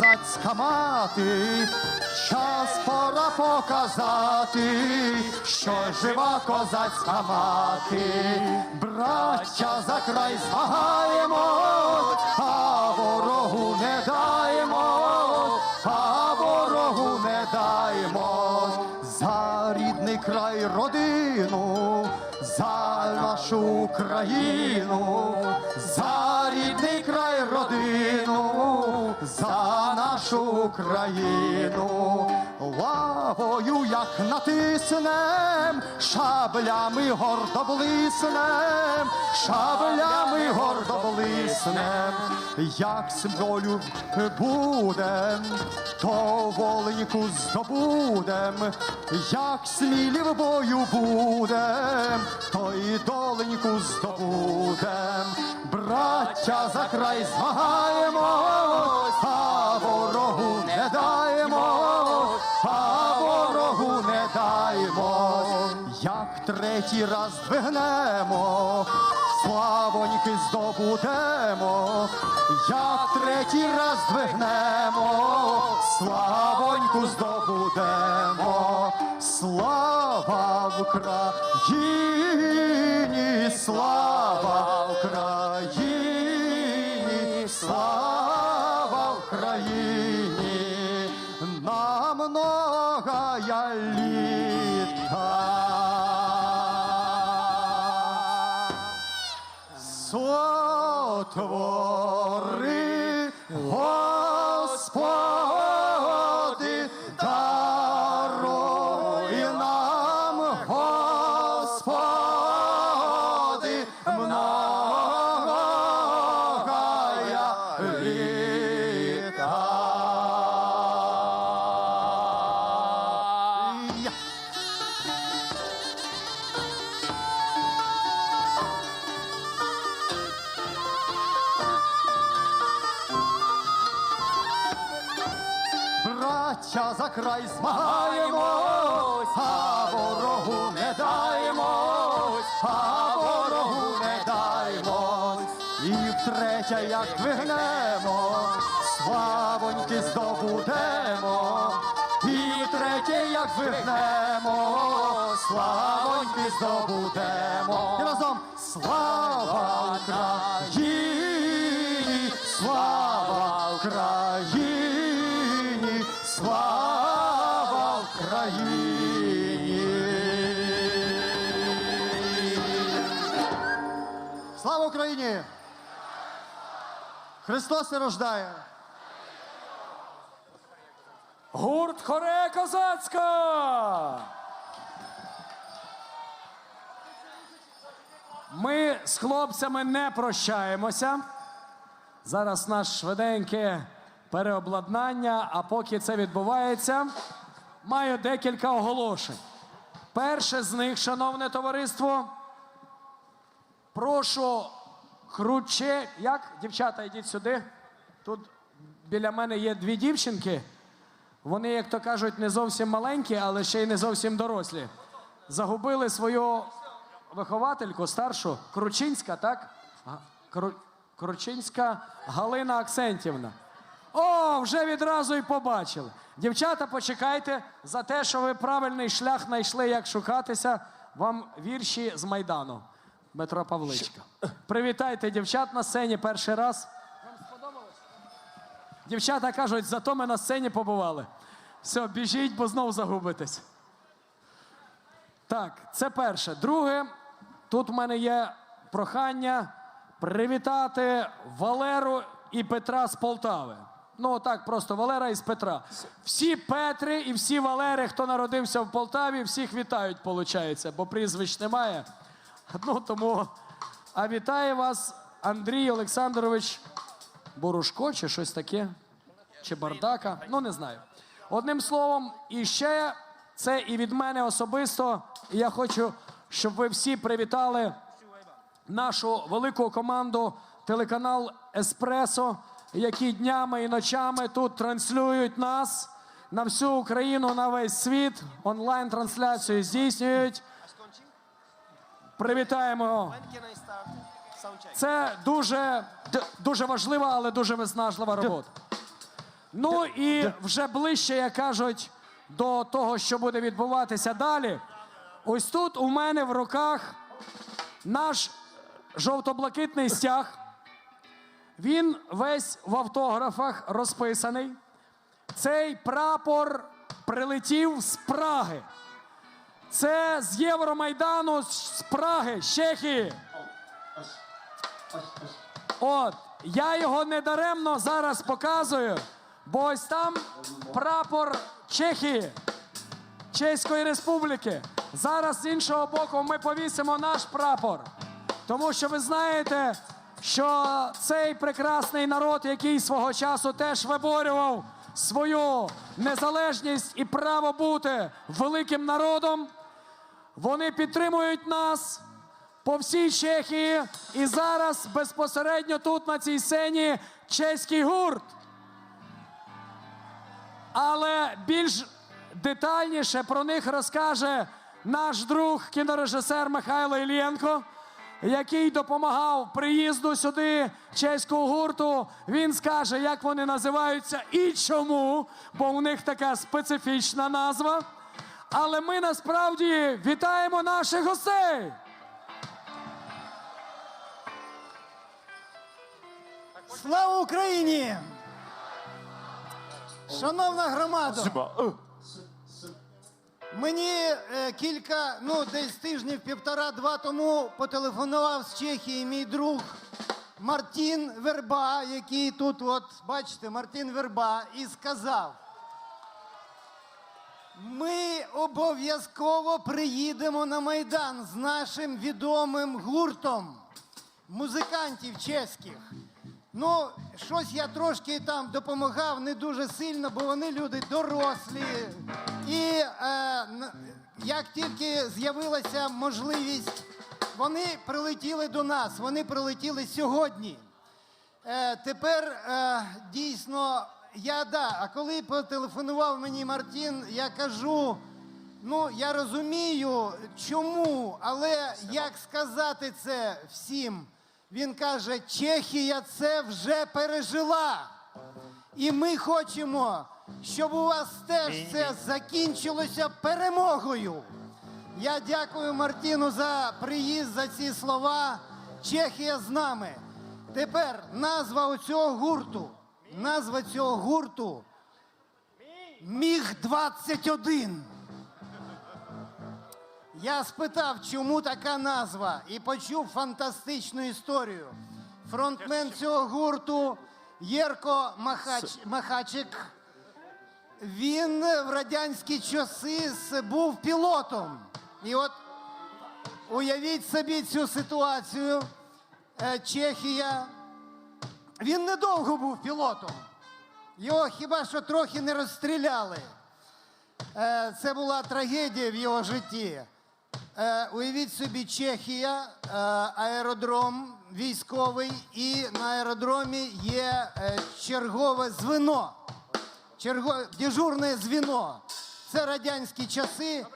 Козацька мати, час пора показати, що жива козацька мати, браття за край змагаємо, а ворогу не даємо, а ворогу не даємо, за рідний край родину, за нашу Україну, за рідний край родину, за нашу Україну, лавою як натиснем, шаблями гордо блиснем, шаблями гордо блиснем, як смолю будем, то воленьку здобудем, як смілі в бою будем, то і доленьку здобудем, браття за край змагаємо, третій раз двигнемо, славоньки здобудемо, як третій раз двигнемо, славоньку здобудемо, слава Україні, слава Україні, слава Україні, на многая літа. Сотвори, Край змагаємось, а ворогу не даємось, а ворогу не даємось. І втретє, як вигнемо, славоньки здобудемо. І втретє, як вигнемо, славоньки здобудемо. І разом слава Україні, слава Україні, Слава Україні! Христос не рождає! Гурт Хорея Козацька! Ми з хлопцями не прощаємося. Зараз наш швиденьке переобладнання, а поки це відбувається, маю декілька оголошень. Перше з них, шановне товариство, прошу круче. Як? Дівчата, йдіть сюди. Тут біля мене є дві дівчинки. Вони, як то кажуть, не зовсім маленькі, але ще й не зовсім дорослі. Загубили свою виховательку старшу Кручинська, так? Кру... Кручинська Галина Аксентівна. О, вже відразу і побачили. Дівчата, почекайте за те, що ви правильний шлях знайшли, як шукатися. Вам вірші з Майдану. Дмитро Павличка. Привітайте дівчат на сцені перший раз. Вам сподобалось? Дівчата кажуть, зато ми на сцені побували. Все, біжіть, бо знов загубитесь. Так, це перше. Друге, тут в мене є прохання привітати Валеру і Петра з Полтави. Ну, так, просто Валера із Петра. Всі Петри і всі Валери, хто народився в Полтаві, всіх вітають, виходить, бо прізвищ немає. Ну, тому. А вітає вас Андрій Олександрович Борушко чи щось таке? Чи бардака? Ну, не знаю. Одним словом, і ще це і від мене особисто. Я хочу, щоб ви всі привітали нашу велику команду телеканал Еспресо, які днями і ночами тут транслюють нас на всю Україну, на весь світ. Онлайн-трансляцію здійснюють. Привітаємо. Це дуже, дуже важлива, але дуже виснажлива робота. Ну і вже ближче, як кажуть, до того, що буде відбуватися далі. Ось тут у мене в руках наш жовто-блакитний стяг. Він весь в автографах розписаний. Цей прапор прилетів з Праги. Це з Євромайдану з Праги, з Чехії. От, я його недаремно зараз показую, бо ось там прапор Чехії, Чеської Республіки. Зараз з іншого боку ми повісимо наш прапор. Тому що ви знаєте, що цей прекрасний народ, який свого часу теж виборював свою незалежність і право бути великим народом, вони підтримують нас по всій Чехії. І зараз безпосередньо тут на цій сцені чеський гурт. Але більш детальніше про них розкаже наш друг кінорежисер Михайло Ілєнко, який допомагав приїзду сюди чеського гурту. Він скаже, як вони називаються і чому, бо у них така специфічна назва. Але ми насправді вітаємо наших гостей. Слава Україні! Шановна громада, мені е, кілька, ну десь тижнів півтора-два тому потелефонував з Чехії мій друг Мартін Верба, який тут, от бачите, Мартін Верба, і сказав. Ми обов'язково приїдемо на Майдан з нашим відомим гуртом музикантів чеських. Ну, щось я трошки там допомагав не дуже сильно, бо вони люди дорослі. І е, як тільки з'явилася можливість, вони прилетіли до нас. Вони прилетіли сьогодні. Е, тепер е, дійсно я да. А коли потелефонував мені Мартін, я кажу: ну я розумію, чому, але як сказати це всім? Він каже: Чехія це вже пережила. І ми хочемо, щоб у вас теж це закінчилося перемогою. Я дякую Мартіну за приїзд, за ці слова. Чехія з нами. Тепер назва у цього гурту. Назва цього гурту Міг 21. Я спитав, чому така назва, і почув фантастичну історію. Фронтмен цього гурту Єрко Махач, Махачик. Він в радянські часи був пілотом. І от уявіть собі цю ситуацію. Е, Чехія. Він недовго був пілотом. Його хіба що трохи не розстріляли. Е, Це була трагедія в його житті. Е, Уявіть собі, Чехія, е, аеродром військовий, і на аеродромі є чергове звено. Черго... Дежурне звіно. Це радянські часи.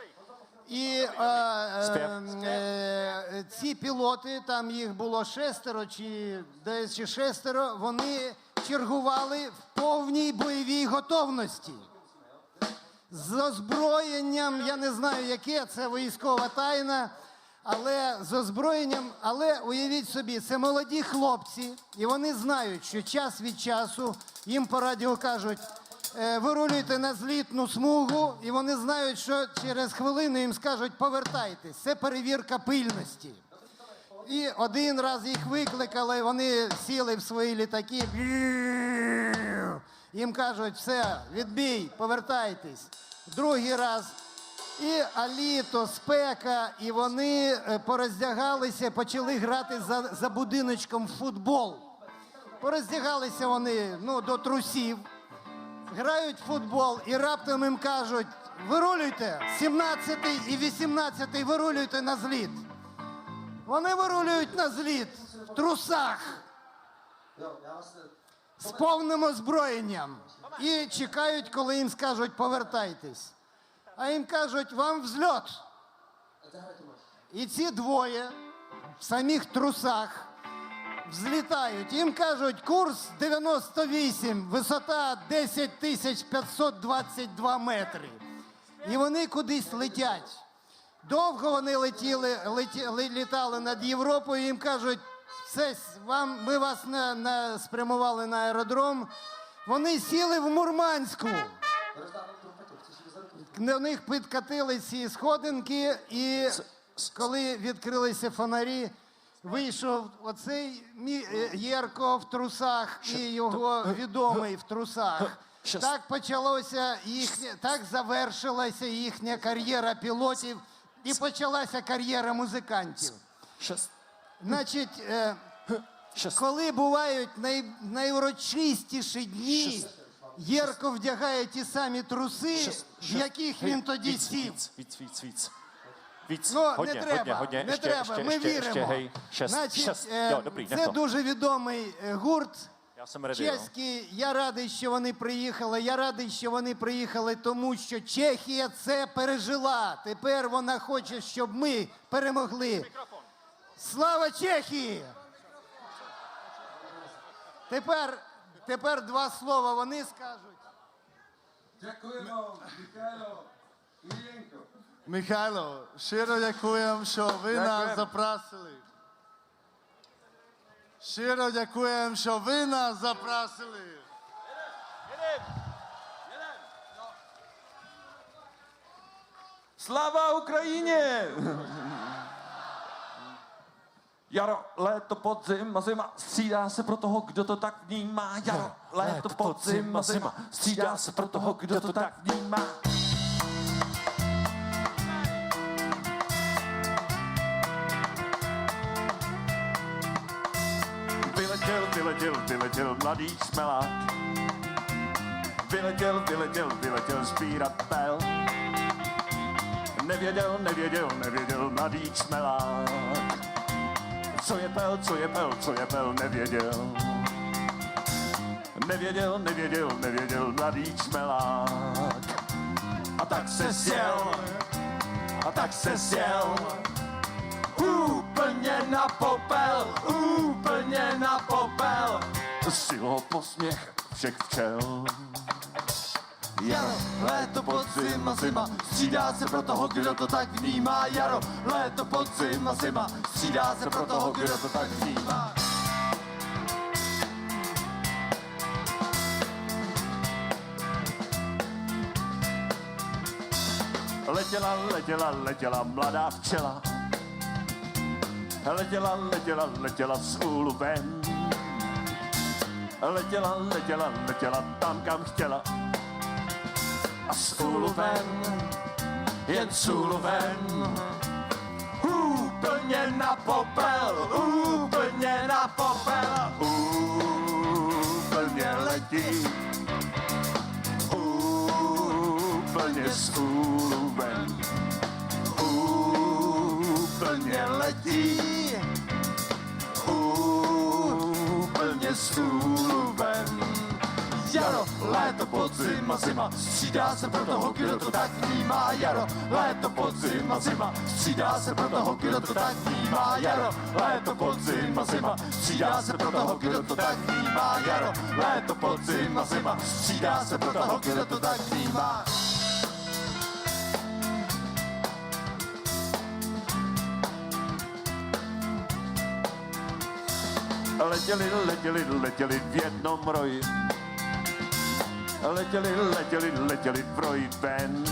І е, е, е, ці пілоти, там їх було шестеро чи десь чи шестеро, вони чергували в повній бойовій готовності з озброєнням, я не знаю, яке це військова тайна, але з озброєнням, але уявіть собі, це молоді хлопці, і вони знають, що час від часу їм по радіо кажуть. «Е, Вирулюйте на злітну смугу, і вони знають, що через хвилину їм скажуть повертайтесь. Це перевірка пильності. І один раз їх викликали, вони сіли в свої літаки. Їм кажуть, все, відбій, повертайтесь. Другий раз. І аліто, спека, і вони е, пороздягалися, почали грати за, за будиночком в футбол. Пороздягалися вони ну, до трусів, грають в футбол і раптом їм кажуть: вирулюйте, 17-й і 18-й вирулюйте на зліт. Вони вирулюють на зліт в трусах з повним озброєнням і чекають, коли їм скажуть повертайтесь. А їм кажуть, вам взльот. І ці двоє в самих трусах взлітають. Їм кажуть, курс 98, висота 10 тисяч 522 метри. І вони кудись летять. Довго вони летіли, леті, літали над Європою. Їм кажуть, все, с- вам, ми вас на, на, спрямували на аеродром. Вони сіли в Мурманську. На них підкатили ці сходинки, і коли відкрилися фонарі, вийшов оцей мі- е, Єрко в трусах і його відомий в трусах. Щас. Так почалося їхнє, так завершилася їхня кар'єра пілотів і почалася кар'єра музикантів. Щас. Значить, е, Щас. коли бувають най, найурочистіші дні, Єрко вдягає ті самі труси, Щас. в Щас. яких він тоді віць, сів. Віць, віць, віць, віць. Віць, Ну, годня, не треба, годня, годня. не Ще, треба, ще, ми ще, віримо. Ще, гей. Щас, Значить, щас. е, Йо, добрий, це то. дуже відомий е, гурт. Я. Чеський, я радий, що вони приїхали. Я радий, що вони приїхали, тому що Чехія це пережила. Тепер вона хоче, щоб ми перемогли. Слава Чехії! Тепер, тепер два слова вони скажуть. Дякуємо, Михайло Michajlo, širo děkujem, že vy nás zaprasili. Širo děkujem, že vy nás zaprasili. Slava Ukrajině! Jaro, léto, podzim a zima, střídá se pro toho, kdo to tak vnímá. Jaro, léto, podzim a zima, střídá se pro toho, kdo to tak vnímá. Vyletěl, mladý šmelák. Vyletěl, vyletěl, vyletěl sbírat pel. Nevěděl, nevěděl, nevěděl mladý šmelák. Co je pel, co je pel, co je pel, nevěděl. Nevěděl, nevěděl, nevěděl mladý šmelák. A tak se sjel, a tak se sjel. Úplně na popel, úplně na popel. Silo posměch všech včel. Jaro, léto, podzim a zima, střídá se pro toho, kdo to tak vnímá. Jaro, léto, podzim a zima, střídá se pro toho, kdo to tak vnímá. Letěla, letěla, letěla mladá včela. Letěla, letěla, letěla z úlu ven. Letěla, letěla, letěla tam, kam chtěla. A z úlu ven, jen z úlu ven. Úplně na popel, úplně na popel. Úplně letí. Úplně z úlu ven. Úplně letí. Úlu ven. Jaro, léto, podzim a zima, střídá se pro toho, kdo to tak vnímá. Jaro, léto, podzim a zima, střídá se pro toho, kdo to tak vnímá. Jaro, léto, podzim a zima, střídá se pro toho, kdo to tak vnímá. Jaro, léto, podzim a zima, střídá se pro toho, kdo to tak vnímá. Letěli, letěli, letěli v jednom roji. Letěli, letěli, letěli v roji ven.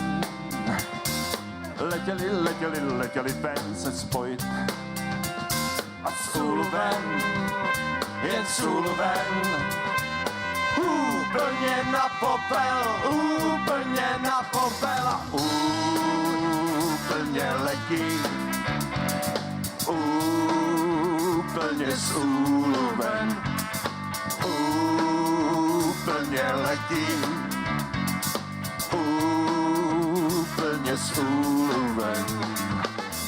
Letěli, letěli, letěli ven se spojit. A úlu ven, jen úlu ven. Úplně na popel, úplně na popel. a Úplně letí. Úplně z úlu ven. Úplně letí. Úplně z úlu ven.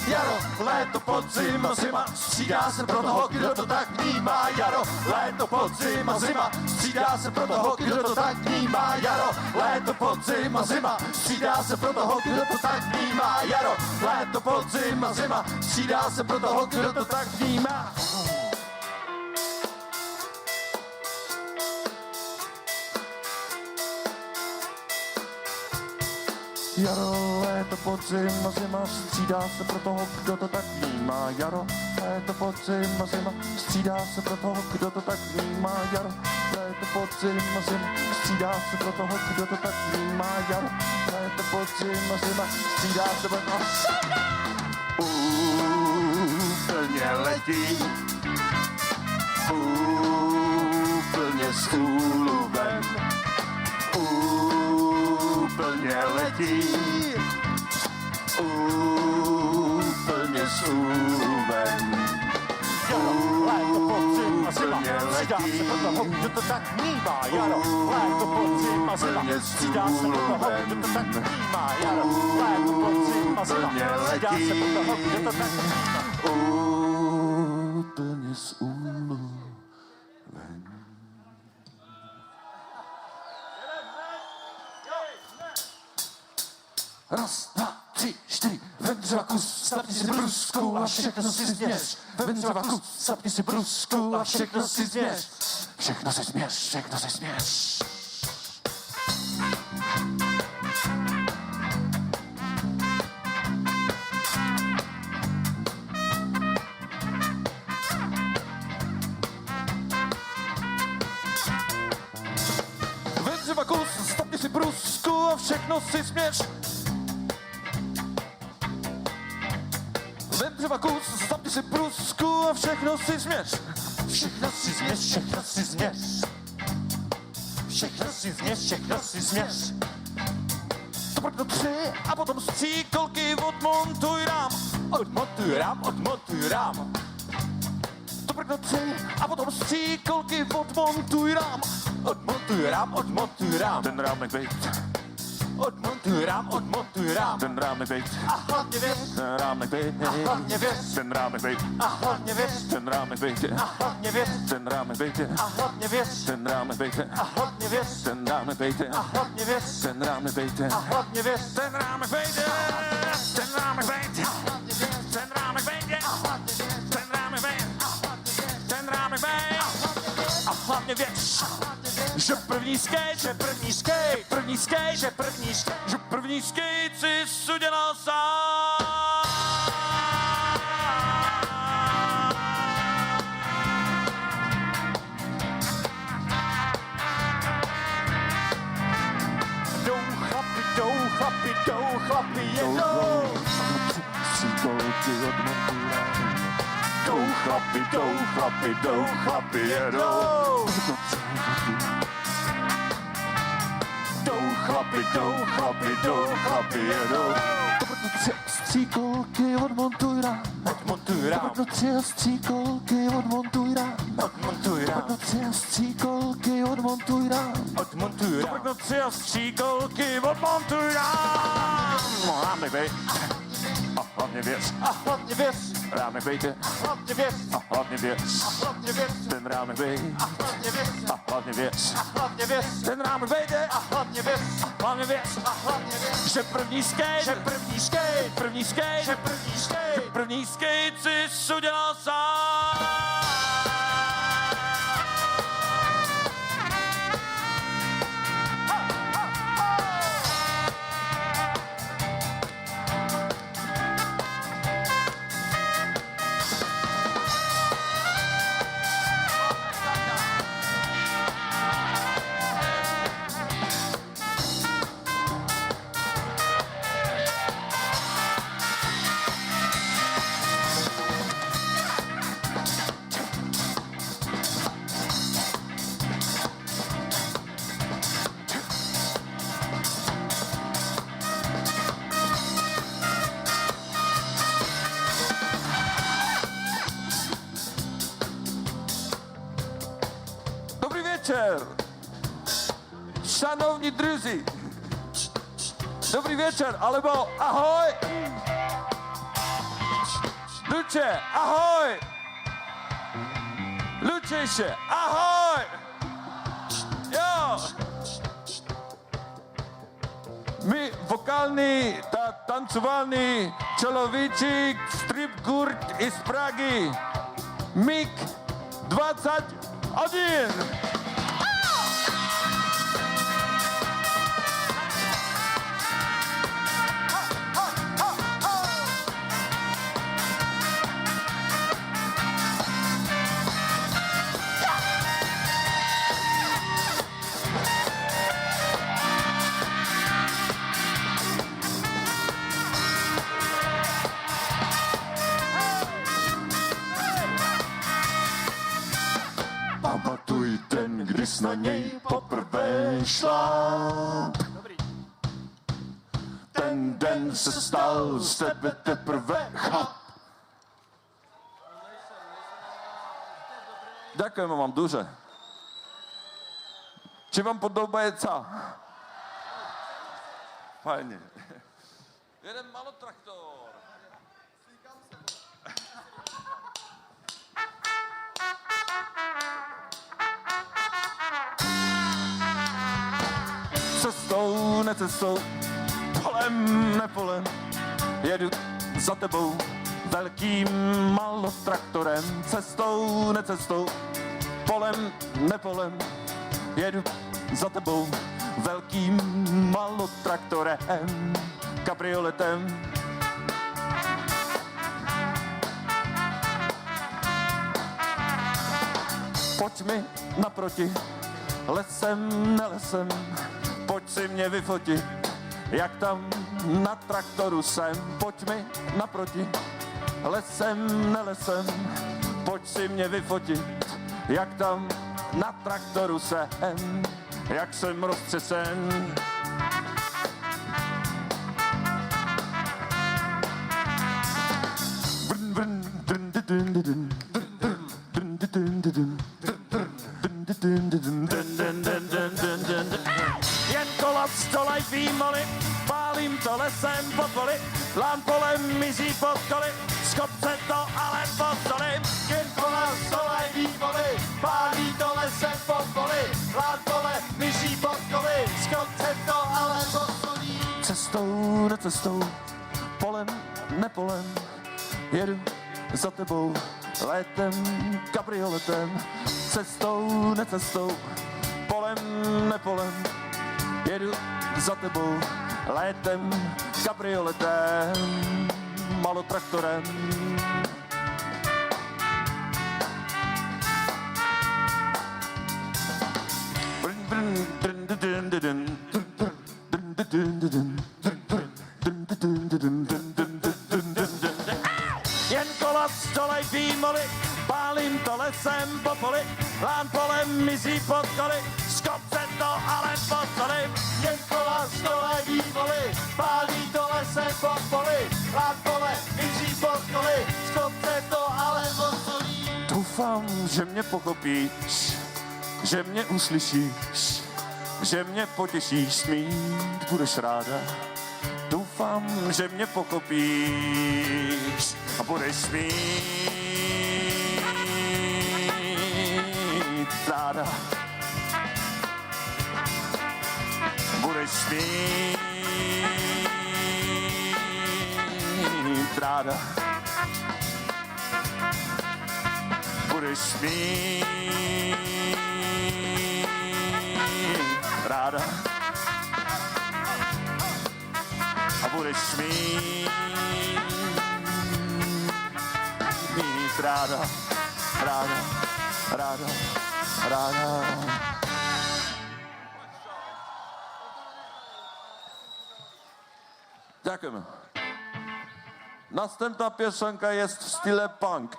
Jaro, léto, podzim a zima, střídá se pro toho, kdo to tak vnímá. Jaro, léto, podzim a zima, střídá se pro toho, kdo to tak vnímá. Jaro, léto, podzim a zima, střídá se pro toho, kdo to tak vnímá. Jaro, léto, podzim a zima, střídá se pro toho, kdo to tak vnímá. Jaro, léto, podzim a zima, střídá se pro toho, kdo to tak vnímá. Jaro, léto, podzim a zima, střídá se pro toho, kdo to tak vnímá. Jaro, léto, podzim a zima, střídá se pro toho, kdo to tak vnímá. Jaro, léto, podzim a zima, střídá se pro toho. Úplně letí, úplně úlu ven, úplně letí, úplně z úlu ven. Léto, podzim a zima, Úplně střídá se pro toho, kdo to tak vnímá. Jaro, léto, podzim a zima, Úplně střídá se pro toho, kdo to tak vnímá. Jaro, léto, podzim a zima, Úplně střídá se pro toho, kdo to tak vnímá. Raz, dva, tři, čtyři, vem třeba kus, zapni si brusku a všechno si změř. Vem třeba kus, zapni si brusku a všechno si změř. Všechno si změř, všechno si změř. Vem třeba kus, zapni si brusku a všechno si směř. Všechno si směř. Všechno si změř, všechno si změř. Všechno si změř, všechno si změř. To prknu tři a potom stříkolky odmontuj rám. Odmontuj rám, odmontuj rám. To prknu tři a potom stříkolky odmontuj rám. Odmontuj rám, odmontuj rám. Ten rámek bejt, Odmont, ram, odmont, ram Ten ramek bit, a on nie wiesz Ten ramek bit, a on nie wiesz Ten ramek bit, a on nie wiesz Ten ramek bit, a on nie wiesz Ten ramek bit, a on nie wiesz Ten ramek bit, a on nie wiesz Ten ramek bit, a on nie wiesz Ten ramek bit, a on Ten ramek bit, ten ramek Ten ramek bit, ten ramek Ten ramek bit, a on nie wiesz že první skate, že první skate, první skate, že první skate, že první skate si udělal sám. jdou chlapi, jdou chlapi, jdou chlapi, jedou. Jdou chlapi, jdou chlapi, jdou chlapi, jedou. Rapido, rapido, rapido Testigo que vos montuira Vos montuira Vos testigo que vos montuira Vos montuira Vos testigo que vos montuira Vos montuira Vos testigo que vos montuira Oh, baby A hlavně věc. A hlavně věř, Rámek bejte. a hlavně věř, A hlavně věc. a hlavně věř, Ten rámek bej. a hlavně věř, A hlavně věc. a hlavně věř, Ten rámek bejte. a hlavně věř, Hlavně věc. a hlavně věř, Že první že skate. první skate, První skate. že první skate, První skate si udělal sám. Šanovní druzí. Dobrý večer, alebo ahoj. Luče, ahoj. Lučejše, ahoj. Jo. My vokální, ta tancovální člověčík, strip gurt z Pragy. Mik 21. začal z tebe teprve chap. Ďakujeme vám duže. Či vám podobá je co? Fajně. Jeden malotraktor. Cestou, necestou, polem, nepolem jedu za tebou velkým malotraktorem. Cestou, necestou, polem, nepolem, jedu za tebou velkým malotraktorem, kabrioletem. Pojď mi naproti, lesem, nelesem, pojď si mě vyfotit, jak tam na traktoru jsem. Pojď mi naproti, lesem, nelesem, pojď si mě vyfotit, jak tam na traktoru jsem, jak jsem roztřesen. Lesem po poli, lám kolem mizí pod z kopce to ale postolím. Jen kola stolaj výmoly, pálí to lesem po poli, lám kolem mizí pod z kopce to ale postolím. Cestou, necestou, polem, nepolem, jedu za tebou, létem, kabrioletem, cestou, necestou, polem, nepolem, jedu za tebou, létem kabrioletem, malotraktorem. Jen kola stolej výmoly, pálím to lesem po poli, lán polem mizí pod koly, skopce to ale pod Je výmoly, pálí to lesem po poli, mizí pod koly, z kopce to ale. Doufám, že mě pochopíš, že mě uslyšíš, že mě potěšíš, mít budeš ráda. Doufám, že mě pochopíš a budeš mít ráda. segura a espingarda. por a espingarda. Segura a entrada entrada entrada entrada. Dziękujemy. Następna piosenka jest w stile punk.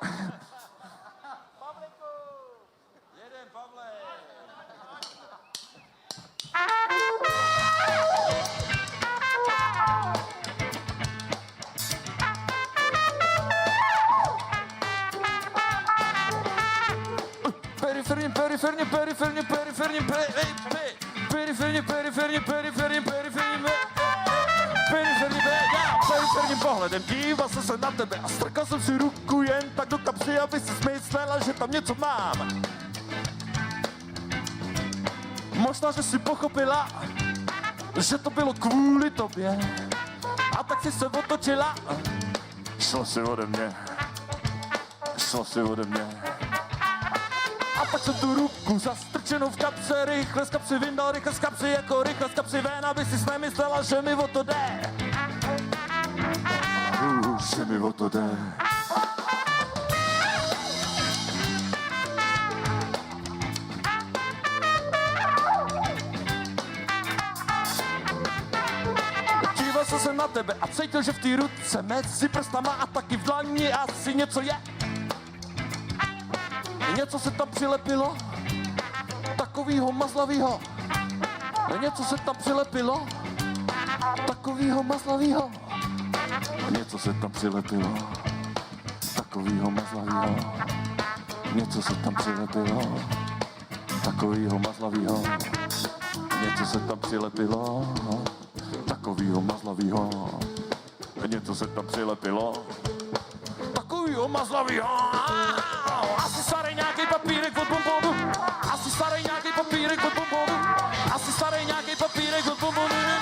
Perifernie, perifernie, perifernie, perifernie, perifernie, perifernie, perifernie, perifernie, perifernie, perifernie. Peryfernie, peryfernie, peryfernie, pe- peryfernie, pe- já periferním pohledem díval jsem se na tebe a strkal jsem si ruku jen tak do kapsy, aby si smyslela, že tam něco mám. Možná, že si pochopila, že to bylo kvůli tobě. A tak si se otočila. Šlo si ode mě. Šlo si ode mě. A pak jsem tu ruku zastrčenou v kapse, rychle z kapsy vyndal, rychle z kapsy, jako rychle z kapsy ven, aby si nemyslela, že mi o to jde. Že mi o to jde. Díval jsem se na tebe a cítil, že v té ruce mezi prstama a taky v dlani asi něco je. Něco se tam přilepilo, takový takovýho mazlavýho. Něco se tam přilepilo, takovýho mazlavýho. Něco se tam přilepilo, takovýho mazlavýho. Něco se tam přilepilo, takovýho mazlavýho. Něco se tam přilepilo, takovýho mazlavýho. Něco se tam přilepilo, takovýho mazlavýho. Asi starý nějaký papírek od bonbonu. Asi starý nějaký papírek od bonbonu. Asi starý nějaký papírek od bonbonu.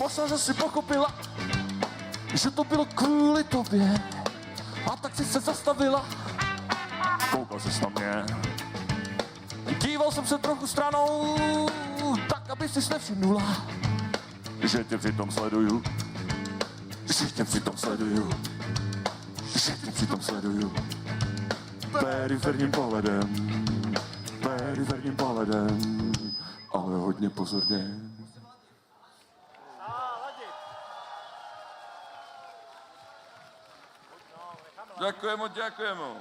Možná, že si pochopila, že to bylo kvůli tobě. A tak si se zastavila. Koukal se na mě. Díval jsem se trochu stranou, tak aby si nevšimnula, že tě přitom sleduju. Že tě přitom sleduju. Že tě přitom sleduju. Periferním pohledem. Periferním pohledem. Ale hodně pozorně. Дякуємо, дякуємо.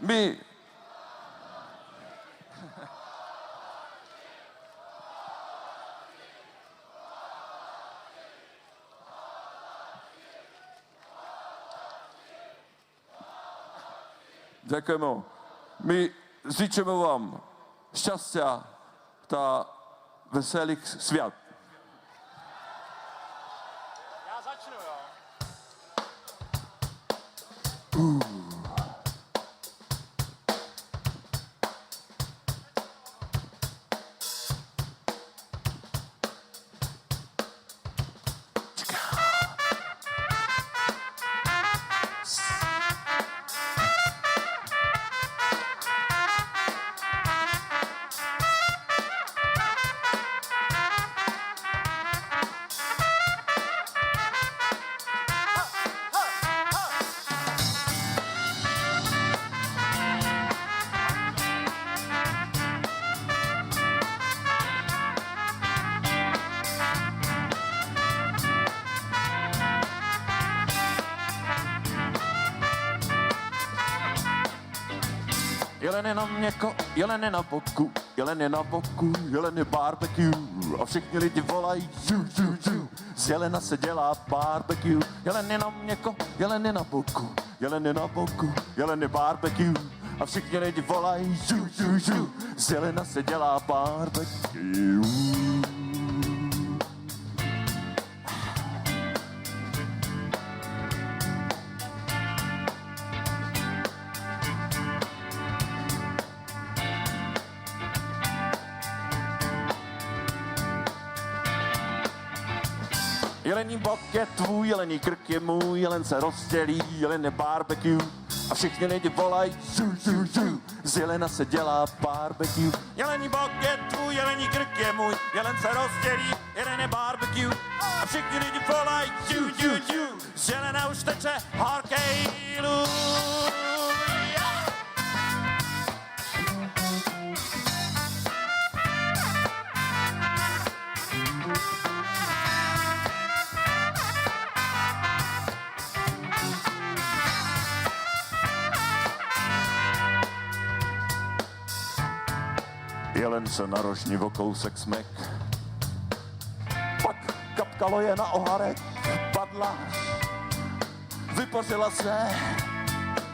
Мі. Дякуємо. Ми зичимо вам щастя та веселих свят. Jeleny na měko, jeleny na boku, jeleny na boku, jeleny barbecue. A všichni lidi volají ju, ju, ju. Z jelena se dělá barbecue. Jeleny na měko, jeleny na boku, jeleny na boku, jeleny barbecue. A všichni lidi volají ju, ju, ju. Z jelena se dělá barbecue. Jelení bok je tvůj, jelený krk je můj, jelen se rozdělí, jelen je barbecue. A všichni lidi volají ju, ju, ju. Z jelena se dělá barbecue. Jelení bok je tvůj, jelený krk je můj, jelen se rozdělí, jelen je barbecue. A všichni lidi volají ju, ju, ju. Z jelena už teče horkej lůj. Se na rožni o kousek smek. Pak kapkalo je na oharek, padla, vypořila se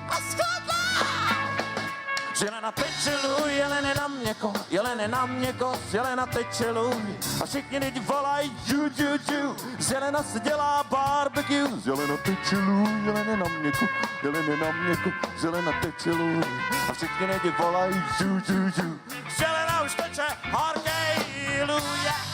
a schodla. Jelena tečelu, jelene na měko, jelene na měko, jelena tečelu. A všichni lidi volají ju, ju, ju. Z jelena se dělá barbecue. Z jelena tečelu, jelene na měko, jelene na měko, z jelena tečelu. A všichni lidi volají ju, ju, ju. Ghost, hallelujah.